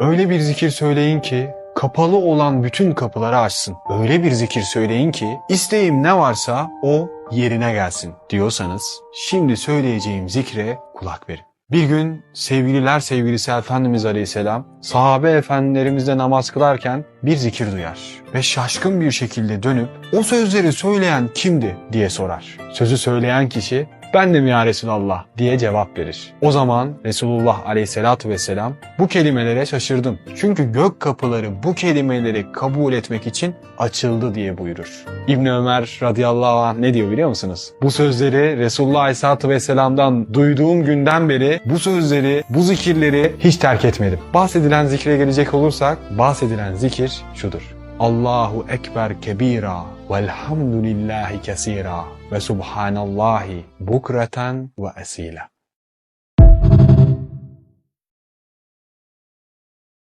Öyle bir zikir söyleyin ki kapalı olan bütün kapıları açsın. Öyle bir zikir söyleyin ki isteğim ne varsa o yerine gelsin diyorsanız şimdi söyleyeceğim zikre kulak verin. Bir gün sevgililer sevgilisi Efendimiz Aleyhisselam sahabe efendilerimizle namaz kılarken bir zikir duyar ve şaşkın bir şekilde dönüp o sözleri söyleyen kimdi diye sorar. Sözü söyleyen kişi bendim ya Resulallah diye cevap verir. O zaman Resulullah Aleyhisselatü Vesselam bu kelimelere şaşırdım. Çünkü gök kapıları bu kelimeleri kabul etmek için açıldı diye buyurur. İbn Ömer radıyallahu anh ne diyor biliyor musunuz? Bu sözleri Resulullah Aleyhisselatü Vesselam'dan duyduğum günden beri bu sözleri, bu zikirleri hiç terk etmedim. Bahsedilen zikre gelecek olursak bahsedilen zikir şudur. Allahu Ekber kebira velhamdülillahi kesira ve subhanallahi bukreten ve esila.